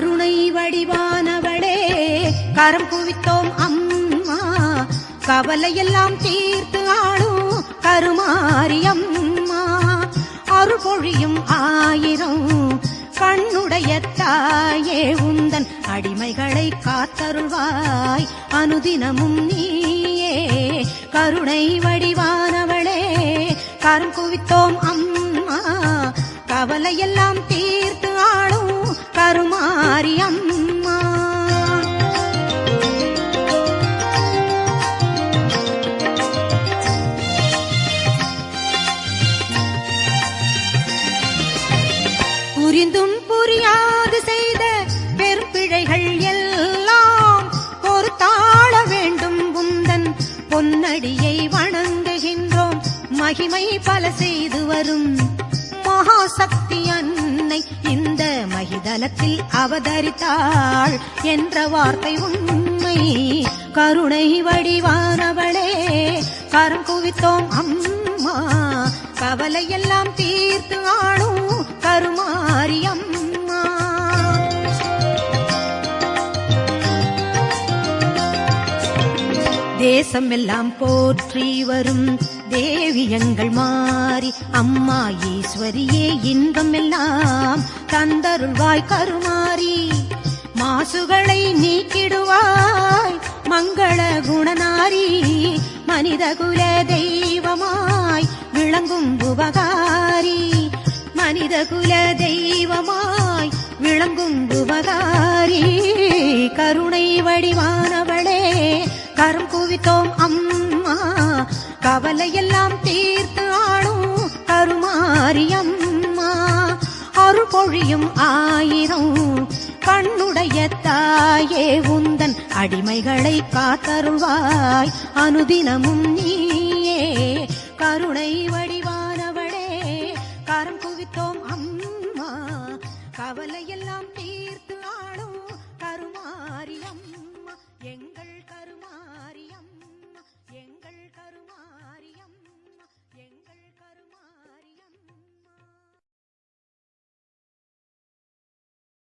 கருணை வடிவானவளே. கரம் குவித்தோம் அம்மா. கவலையெல்லாம் தீர்த்து ஆளும் கருமாரியம்மா அருள் பொழியும் ஆயிரம் கண்ணுடைய தாயே. உந்தன் அடிமைகளை காத்தருள்வாய். அனுதினமும் நீயே. கருணை வடிவானவளே. கரம் குவித்தோம் அம்மா. கவலையெல்லாம் தீர்த்து கருமாரி புரிந்தும் புரியாது செய்த பெரும்பிழைகள் எல்லாம் பொறுத்தாள வேண்டும் குந்தன் பொன்னடியை வணங்குகின்றோம். மகிமை பல செய்து வரும் மகாசக்தி மகிதலத்தில் அவதரித்தாள் என்ற வார்த்தை உண்மை. கருணை வடிவானவளே கரம் குவித்தோம் அம்மா. கவலையெல்லாம் தீர்த்து ஆளும் கருமாரியம் அம்மா. தேசம் எல்லாம் போற்றி வரும் தேவியங்கள் மாறி அம்மா ஈஸ்வரியே இன்பம் எல்லாம் தந்தருள்வாய் கருமாறி. மாசுகளை நீக்கிடுவாய் மங்கள குணநாரி. மனித குல தெய்வமாய் விளங்கும் உபகாரி. மனித குல தெய்வமாய் விளங்கும் உபகாரி. கருணை வடிவானவளே கரம் குவித்தோம் ஆயும் ஆயிரம். கண்ணுடைய தாயே உந்தன் அடிமைகளை காத்தருள்வாய் அனுதினமும் நீயே கருணை வழி